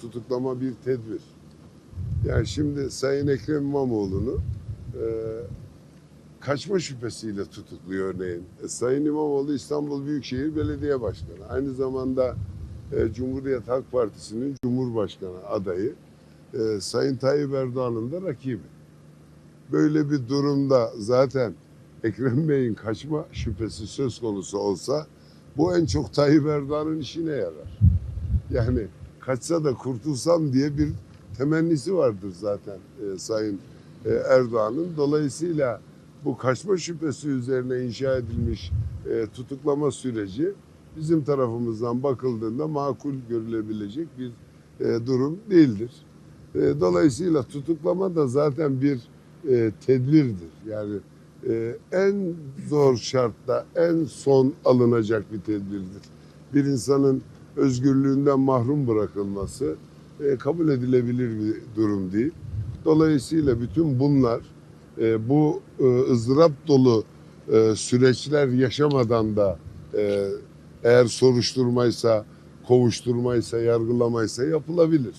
tutuklama bir tedbir. Yani şimdi Sayın Ekrem İmamoğlu'nu e, kaçma şüphesiyle tutukluyor örneğin. E, Sayın İmamoğlu İstanbul Büyükşehir Belediye Başkanı. Aynı zamanda e, Cumhuriyet Halk Partisi'nin Cumhurbaşkanı adayı. E, Sayın Tayyip Erdoğan'ın da rakibi. Böyle bir durumda zaten Ekrem Bey'in kaçma şüphesi söz konusu olsa bu en çok Tayyip Erdoğan'ın işine yarar. Yani kaçsa da kurtulsam diye bir temennisi vardır zaten e, Sayın e, Erdoğan'ın. Dolayısıyla bu kaçma şüphesi üzerine inşa edilmiş e, tutuklama süreci bizim tarafımızdan bakıldığında makul görülebilecek bir e, durum değildir. E, dolayısıyla tutuklama da zaten bir e, tedbirdir. Yani e, en zor şartta en son alınacak bir tedbirdir. Bir insanın özgürlüğünden mahrum bırakılması e, kabul edilebilir bir durum değil. Dolayısıyla bütün bunlar e, bu e, ızdırap dolu e, süreçler yaşamadan da e, eğer soruşturmaysa, kovuşturmaysa, yargılamaysa yapılabilir.